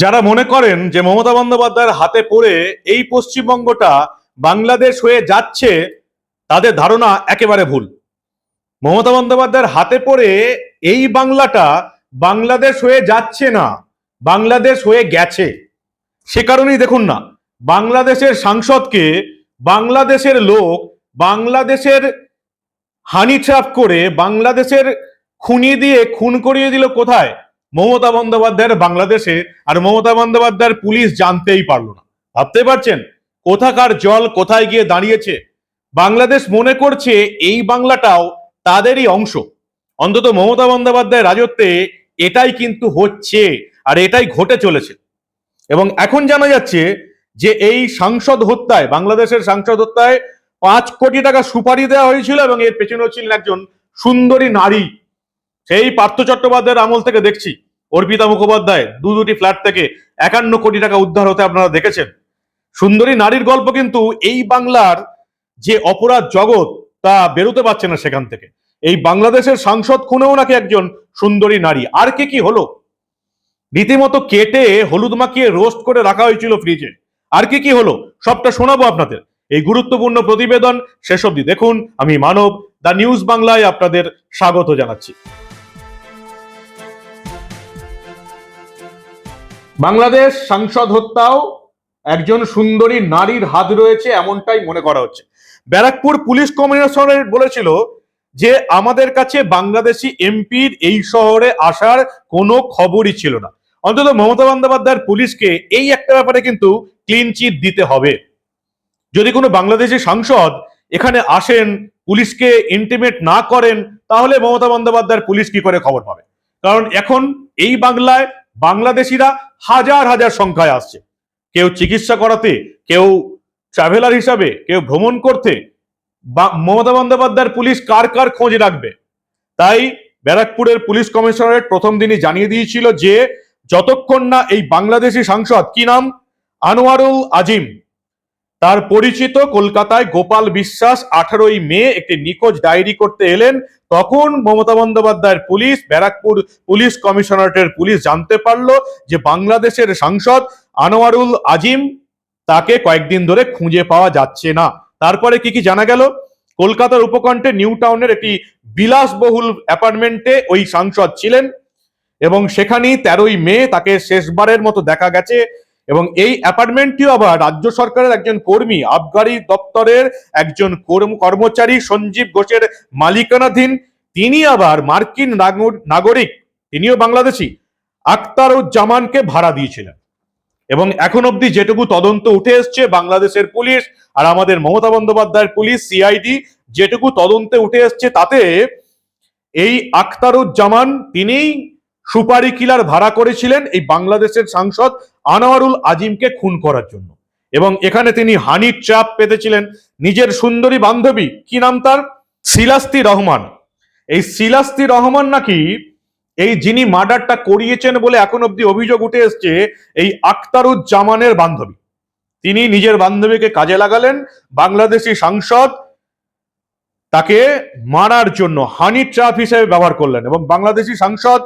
যারা মনে করেন যে মমতা বন্দ্যোপাধ্যায়ের হাতে পড়ে এই পশ্চিমবঙ্গটা বাংলাদেশ হয়ে যাচ্ছে, তাদের ধারণা একেবারে ভুল। মমতা বন্দ্যোপাধ্যায়ের হাতে পড়ে এই বাংলাটা বাংলাদেশ হয়ে যাচ্ছে না, বাংলাদেশ হয়ে গেছে। সে কারণেই দেখুন না, বাংলাদেশের সাংসদকে বাংলাদেশের লোক বাংলাদেশের হানি ট্র্যাপ করে বাংলাদেশের খুনি দিয়ে, খুন করিয়ে দিল কোথায়? মমতা বন্দ্যোপাধ্যায়ের বাংলাদেশে আর মমতা বন্দ্যোপাধ্যায়ের পুলিশ জানতেই পারল না। ভাবতে পারছেন? কোথাকার জল কোথায় গিয়ে দাঁড়িয়েছে? বাংলাদেশ মনে করছে এই বাংলাটাও তাদেরই অংশ। অন্তত মমতা বন্দ্যোপাধ্যায়ের রাজত্বে এটাই কিন্তু হচ্ছে আর এটাই ঘটে চলেছে। এবং এখন জানা যাচ্ছে যে এই সাংসদ হত্যায়, বাংলাদেশের সাংসদ হত্যায় পাঁচ কোটি টাকা সুপারি দেওয়া হয়েছিল এবং এর পেছনেও ছিলেন একজন সুন্দরী নারী। সেই পার্থ চট্টোপাধ্যায়ের আমল থেকে দেখছি। অর্পিতা মুখোপাধ্যায়, দু দুটি ফ্ল্যাট থেকে একান্ন কোটি টাকা উদ্ধার হতে আপনারা দেখেছেন। সুন্দরী নারীর গল্প কিন্তু এই বাংলার যে অপরাধ জগৎ, তা বেরোতে পারছে না সেখান থেকে। এই বাংলাদেশের সাংসদ খুনেও নাকি একজন সুন্দরী নারী। আর কে কি হলো? রীতিমতো কেটে হলুদ মাখিয়ে রোস্ট করে রাখা হয়েছিল ফ্রিজে আর কি কি হলো? সবটা শোনাবো আপনাদের। এই গুরুত্বপূর্ণ প্রতিবেদন শেষ অবধি দেখুন। আমি মানব, দ্য নিউজ বাংলায় আপনাদের স্বাগত জানাচ্ছি। বাংলাদেশ সাংসদ হত্যাও একজন সুন্দরী নারীর হাত রয়েছে এমনটাই মনে করা হচ্ছে। ব্যারাকপুর পুলিশ কমিশনার বলেছিল যে আমাদের কাছে বাংলাদেশি এমপির এই শহরে আসার কোনো খবরই ছিল না। অন্তত মমতা বন্দ্যোপাধ্যায়ের পুলিশকে এই একটা ব্যাপারে কিন্তু ক্লিন চিট দিতে হবে। যদি কোনো বাংলাদেশি সাংসদ এখানে আসেন, পুলিশকে ইন্টিমেট না করেন, তাহলে মমতা বন্দ্যোপাধ্যায়ের পুলিশ কি করে খবর পাবে? কারণ এখন এই বাংলায় বাংলাদেশিরা হাজার হাজার সংখ্যায় আসছে। কেউ চিকিৎসা করাতে, কেউ ট্রাভেলার হিসাবে, কেউ ভ্রমণ করতে মমতা বন্দ্যোপাধ্যায়ের পুলিশ কার কার খোঁজ রাখবে? তাই ব্যারাকপুরের পুলিশ কমিশনারেট প্রথম দিনই জানিয়ে দিয়েছিল যে, যতক্ষণ না এই বাংলাদেশি সাংসদ, কি নাম? আনোয়ারুল আজিম। তার পরিচিত কলকাতায় গোপাল বিশ্বাস আঠারোই মে একটি নিখোঁজ ডায়েরি করতে এলেন। তখন মমতা বন্দ্যোপাধ্যায়ের পুলিশ, ব্যারাকপুর পুলিশ কমিশনারেটের পুলিশ জানতে পারল যে বাংলাদেশের সাংসদ আনোয়ারুল আজিম তাকে কয়েকদিন ধরে খুঁজে পাওয়া যাচ্ছে না। তারপরে কি কি জানা গেল? কলকাতার উপকণ্ঠে নিউ টাউনের একটি বিলাসবহুল অ্যাপার্টমেন্টে ওই সাংসদ ছিলেন এবং সেখানেই তেরোই মে তাকে শেষবারের মতো দেখা গেছে। এবং এই অ্যাপার্টমেন্টটিও আবার রাজ্য সরকারের একজন কর্মী, আবগারি দপ্তরের একজন কর্ম- কর্মচারী সঞ্জীব ঘোষের মালিকানাধীন। তিনি আবার মার্কিন নাগরিক, তিনিও বাংলাদেশি, আখতারুজ্জামানকে ভাড়া দিয়েছিলেন। এবং এখন অবধি যেটুকু তদন্ত উঠে এসছে, বাংলাদেশের পুলিশ আর আমাদের মমতা বন্দ্যোপাধ্যায়ের পুলিশ, সিআইডি, যেটুকু তদন্তে উঠে এসছে তাতে, এই আখতারুজ্জামান তিনিই সুপারি কিলার ভাড়া করেছিলেন এই বাংলাদেশের সাংসদ আনোয়ারুল আজিমকে খুন করার জন্য। এবং এখানে তিনি হানির চাপ পেতেছিলেন নিজের সুন্দরী বান্ধবী, কি নাম তার? শিলাস্তি রহমান। এই শিলাস্তি রহমান নাকি এই যিনি মার্ডারটা করিয়েছেন বলে এখন অব্দি অভিযোগ উঠে এসছে, এই আখতারুজ্জামানের বান্ধবী। তিনি নিজের বান্ধবীকে কাজে লাগালেন, বাংলাদেশি সাংসদ তাকে মারার জন্য হানি ট্র্যাপ হিসেবে ব্যবহার করলেন এবং বাংলাদেশি সাংসদ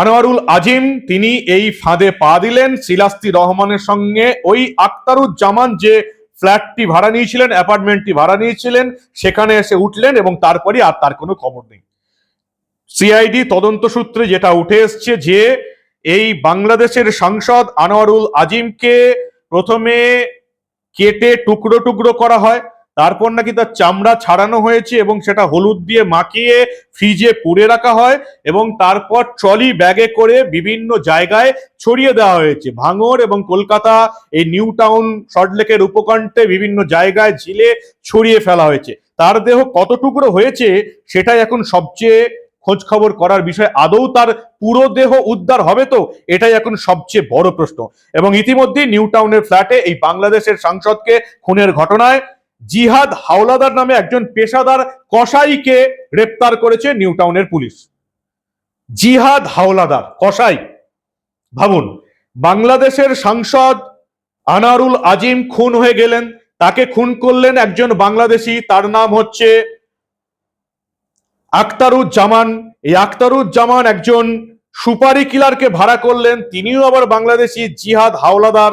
আনোয়ারুল আজিম, তিনি এই ফাঁদে পা দিলেন। সিলাস্তি রহমানের সঙ্গে ওই আখতারুজ্জামান যে ফ্ল্যাটটি ভাড়া নিয়েছিলেন, অ্যাপার্টমেন্টটি ভাড়া নিয়েছিলেন, সেখানে এসে উঠলেন এবং তারপরে আর তার কোনো খবর নেই। সিআইডি তদন্ত সূত্রে যেটা উঠে এসছে যে, এই বাংলাদেশের সাংসদ আনোয়ারুল আজিমকে প্রথমে কেটে টুকরো টুকরো করা হয়। তারপর নাকি তার চামড়া ছাড়ানো হয়েছে এবং সেটা হলুদ দিয়ে মাখিয়ে ফ্রিজে পুড়ে রাখা হয় এবং তারপর ট্রলি ব্যাগে করে বিভিন্ন জায়গায় ছড়িয়ে দেওয়া হয়েছে। ভাঙর এবং কলকাতা এই নিউ টাউন সল্টলেকের উপকণ্ঠে বিভিন্ন জায়গায় ঝিলে ছড়িয়ে ফেলা হয়েছে। তার দেহ কত টুকরো হয়েছে সেটাই এখন সবচেয়ে খোঁজ খবর করার বিষয়। আদৌ তার পুরো দেহ উদ্ধার হবে তো? এটাই এখন সবচেয়ে বড় প্রশ্ন। এবং ইতিমধ্যে নিউ টাউনের ফ্ল্যাটে এই বাংলাদেশের সাংসদকে খুনের ঘটনায় জিহাদ হাওলাদার নামে একজন পেশাদার কসাইকে গ্রেপ্তার করেছে নিউ টাউনের পুলিশ। জিহাদ হাওলাদার, কসাই। ভাবুন, বাংলাদেশের সাংসদ আনারুল আজিম খুন হয়ে গেলেন, তাকে খুন করলেন একজন বাংলাদেশি, তার নাম হচ্ছে আখতারুজ্জামান। এই আখতারুজ্জামান একজন সুপারি কিলারকে ভাড়া করলেন, তিনিও আবার বাংলাদেশি জিহাদ হাওলাদার।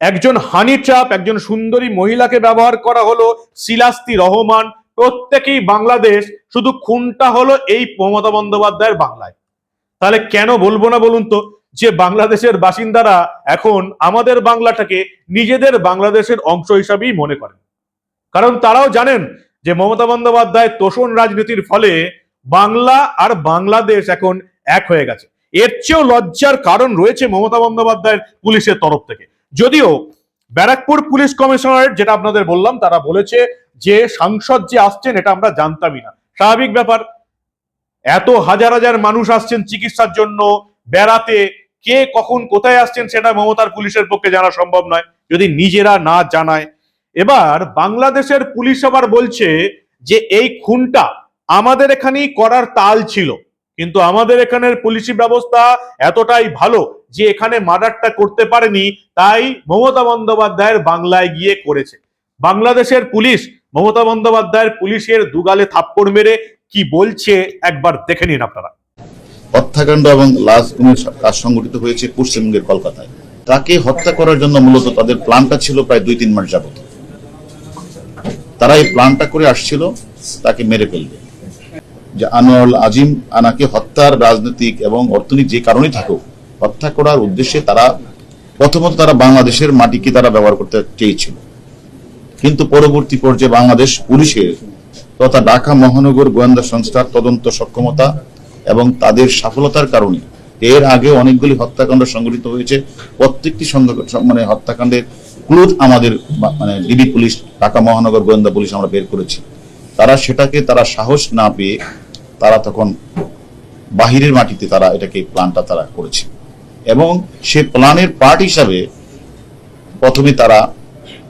একজন হানি ট্রাপ একজন সুন্দরী মহিলাকে ব্যবহার করা হলো শিলাস্তি রহমান। প্রত্যেকেই বাংলাদেশ, শুধু খুনটা হলো এই মমতা বন্দ্যোপাধ্যায়ের বাংলায়। তাহলে কেন বলব না বলুন তো? যে বাংলাদেশের বাসিন্দারা এখন আমাদের বাংলাটাকে নিজেদের বাংলাদেশের অংশ হিসাবেই মনে করেন। কারণ তারাও জানেন যে মমতা বন্দ্যোপাধ্যায় তোষণ রাজনীতির ফলে বাংলা আর বাংলাদেশ এখন এক হয়ে গেছে। এর চেয়েও লজ্জার কারণ রয়েছে মমতা বন্দ্যোপাধ্যায়ের পুলিশের তরফ থেকে। যদিও ব্যারাকপুর পুলিশ কমিশনারেট যেটা আপনাদের বললাম, তারা বলেছে যে সাংসদ যে আসছেন, এটা আমরা জানতামই না। স্বাভাবিক ব্যাপার, এত হাজার হাজার মানুষ আসছেন চিকিৎসার জন্য, বেড়াতে, কে কখন কোথায় আসছেন সেটা মমতার পুলিশের পক্ষে জানা সম্ভব নয়, যদি নিজেরা না জানায়। এবার বাংলাদেশের পুলিশ আবার বলছে যে, এই খুনটা আমাদের এখানেই করার তাল ছিল। কিন্তু আমাদের এখানের পুলিশি ব্যবস্থা এতটাই ভালো যে এখানে মার্ডারটা করতে পারেনি, তাই মমতা বন্দ্যোপাধ্যায়ের বাংলায় গিয়ে করেছে। বাংলাদেশের পুলিশ মমতা বন্দ্যোপাধ্যায়ের পুলিশের দুগালে থাপ্পড় মেরে কি বলছে একবার দেখে নিন আপনারা। হত্যাকাণ্ড এবং লাশ গুমের কাজ সংঘটিত হয়েছে পশ্চিমবঙ্গের কলকাতায়। তাকে হত্যা করার জন্য মূলত তাদের প্ল্যানটা ছিল প্রায় দুই তিন মাস যাবত। তারা এই প্ল্যানটা করে আসছিল, তাকে মেরে ফেলবে। যে আনোয়ারুল আজিম আনাকে হত্যার রাজনৈতিক এবং অর্থনৈতিক যে কারণেই থাকুক, হত্যা করার উদ্দেশ্যে তারা প্রথমত তারা বাংলাদেশের মাটিকে তারা ব্যবহার করতে চেয়েছিল। কিন্তু পরবর্তী পর্যায়ে বাংলাদেশ পুলিশের তথা ঢাকা মহানগর গোয়েন্দা সংস্থার তদন্ত সক্ষমতা এবং তাদের সফলতার কারণে এর আগে অনেকগুলি হত্যাকাণ্ড সংঘটিত হয়েছে। প্রত্যেকটি মানে হত্যাকাণ্ডের ক্লুথ আমাদের মানে ডিবি পুলিশ, ঢাকা মহানগর গোয়েন্দা পুলিশ আমরা বের করেছি। তারা সেটাকে তারা সাহস না পেয়ে তারা তখন বাহিরের মাটিতে তারা এটাকে প্ল্যানটা তারা করেছে। এবং সে প্ল্যানের পার্ট হিসাবে প্রথমে তারা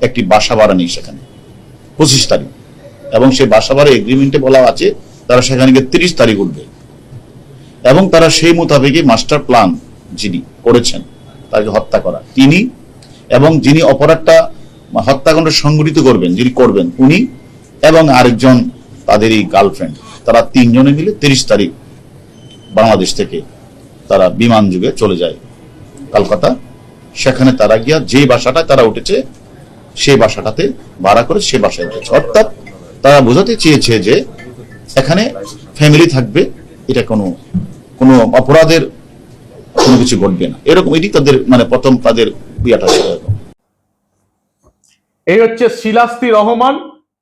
একটি বাসা ভাড়া নেই সেখানে, পঁচিশ তারিখ। এবং সেই বাসা ভাড়া এগ্রিমেন্টে বলা আছে, তারা সেখানে গিয়ে তিরিশ তারিখ উঠবে। এবং তারা সেই মোতাবেকই মাস্টার প্ল্যান যিনি করেছেন, তাকে হত্যা করা। তিনি এবং যিনি অপরাধটা হত্যাকাণ্ড সংগঠিত করবেন, যিনি করবেন, উনি এবং আরেকজন তাদেরই গার্লফ্রেন্ড তারা তিনজনে মিলে তিরিশ তারিখ বাংলাদেশ থেকে তারা বিমান যুগে চলে যায় কলকাতা। সেখানে তারা গিয়া যে বাসাটায় তারা উঠেছে, সেই বাসাটাতে ভাড়া করে সে বাসায় উঠেছে। অর্থাৎ তারা বোঝাতে চেয়েছে যে এখানে ফ্যামিলি থাকবে, এটা কোনো কোনো অপরাধের কোনো কিছু ঘটবে না। এরকম এটি তাদের মানে প্রথম তাদের বিয়াটা ছিল। এই হচ্ছে শিলাস্তি রহমান।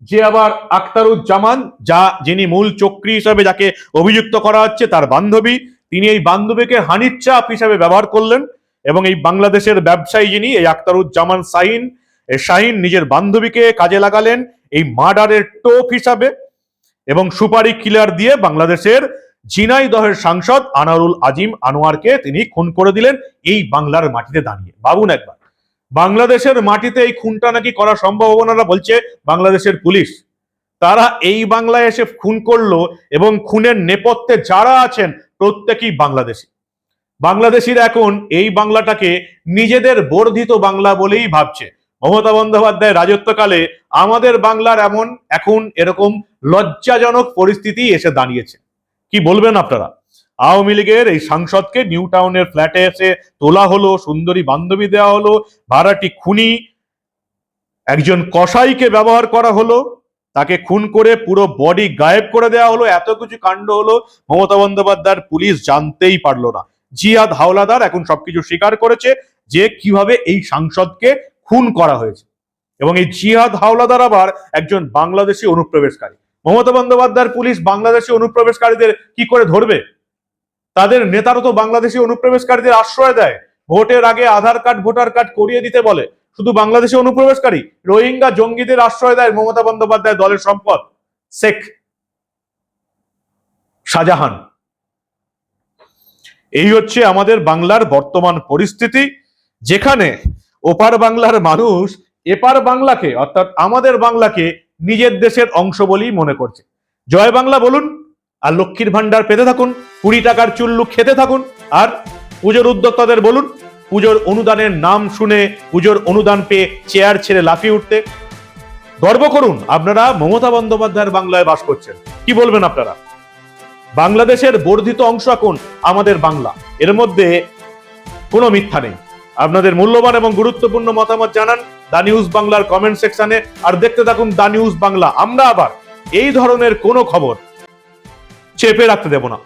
যে আবার আখতারুজ্জামান, যা যিনি মূল চক্রী হিসাবে যাকে অভিযুক্ত করা হচ্ছে, তার বান্ধবী, তিনি এই বান্ধবীকে হানির চাপ হিসাবে ব্যবহার করলেন এবং এই বাংলাদেশের ব্যবসায়ী যিনি, এই আখতারুজ্জামান শাহিন শাহিন নিজের বান্ধবীকে কাজে লাগালেন এই মার্ডারের টোপ হিসাবে এবং সুপারি কিলার দিয়ে বাংলাদেশের ঝিনাইদহের সাংসদ আনারুল আজিম আনোয়ারকে তিনি খুন করে দিলেন এই বাংলার মাটিতে দাঁড়িয়ে। ভাবুন একবার। বাংলাদেশের মাটিতে এই খুনটা নাকি করা সম্ভব হবে না বলছে বাংলাদেশের পুলিশ। তারা এই বাংলায় এসে খুন করল এবং খুনের নেপথ্যে যারা আছেন প্রত্যেকেই বাংলাদেশি। বাংলাদেশিরা এখন এই বাংলাটাকে নিজেদের বর্ধিত বাংলা বলেই ভাবছে। মমতা বন্দ্যোপাধ্যায় রাজত্বকালে আমাদের বাংলার এমন এখন এরকম লজ্জাজনক পরিস্থিতি এসে দাঁড়িয়েছে। কি বলবেন আপনারা? আওয়ামী লীগের এই সাংসদকে নিউ টাউনের ফ্ল্যাটে এসে তোলা হলো, সুন্দরী বান্ধবী দেওয়া হলো, ভাড়াটি খুনি, একজন কসাইকে ব্যবহার করা হলো, তাকে খুন করে পুরো বডি গায়েব করে দেওয়া হলো, এত কিছু কাণ্ড হলো, মমতা বন্দ্যোপাধ্যায়ের পুলিশ জানতেই পারল না। জিয়াদ হাওলাদার এখন সবকিছু স্বীকার করেছে যে কীভাবে এই সাংসদকে খুন করা হয়েছে। এবং এই জিহাদ হাওলাদার আবার একজন বাংলাদেশি অনুপ্রবেশকারী। মমতা বন্দ্যোপাধ্যায়ের পুলিশ বাংলাদেশি অনুপ্রবেশকারীদের কি করে ধরবে? তাদের নেতারা তো বাংলাদেশি অনুপ্রবেশকারীদের আশ্রয় দেয়। ভোটের আগে আধার কার্ড, ভোটার কার্ড করিয়ে দিতে বলে। শুধু বাংলাদেশি অনুপ্রবেশকারী, রোহিঙ্গা জঙ্গিদের আশ্রয় দেয় মমতা বন্দ্যোপাধ্যায় দলের সম্পদ। শেখ শাহজাহান। এই হচ্ছে আমাদের বাংলার বর্তমান পরিস্থিতি। যেখানে ওপার বাংলার মানুষ এপার বাংলাকে, অর্থাৎ আমাদের বাংলাকে নিজের দেশের অংশ বলেই মনে করছে। জয় বাংলা বলুন। আর লক্ষ্মীর ভান্ডার পেতে থাকুন, কুড়ি টাকার চুল্লু খেতে থাকুন, আর পুজোর উদ্যোক্তাদের বলুন, পুজোর অনুদানের নাম শুনে পুজোর অনুদান পেয়ে চেয়ার ছেড়ে লাফিয়ে উঠতে। গর্ব করুন, আপনারা মমতা বন্দ্যোপাধ্যায়ের বাংলায় বাস করছেন। কি বলবেন আপনারা? বাংলাদেশের বর্ধিত অংশ এখন আমাদের বাংলা। এর মধ্যে কোনো মিথ্যা নেই। আপনাদের মূল্যবান এবং গুরুত্বপূর্ণ মতামত জানান দা নিউজ বাংলার কমেন্ট সেকশনে, আর দেখতে থাকুন দা নিউজ বাংলা। আমরা আবার এই ধরনের কোনো খবর চেপে রাখতে দেব না।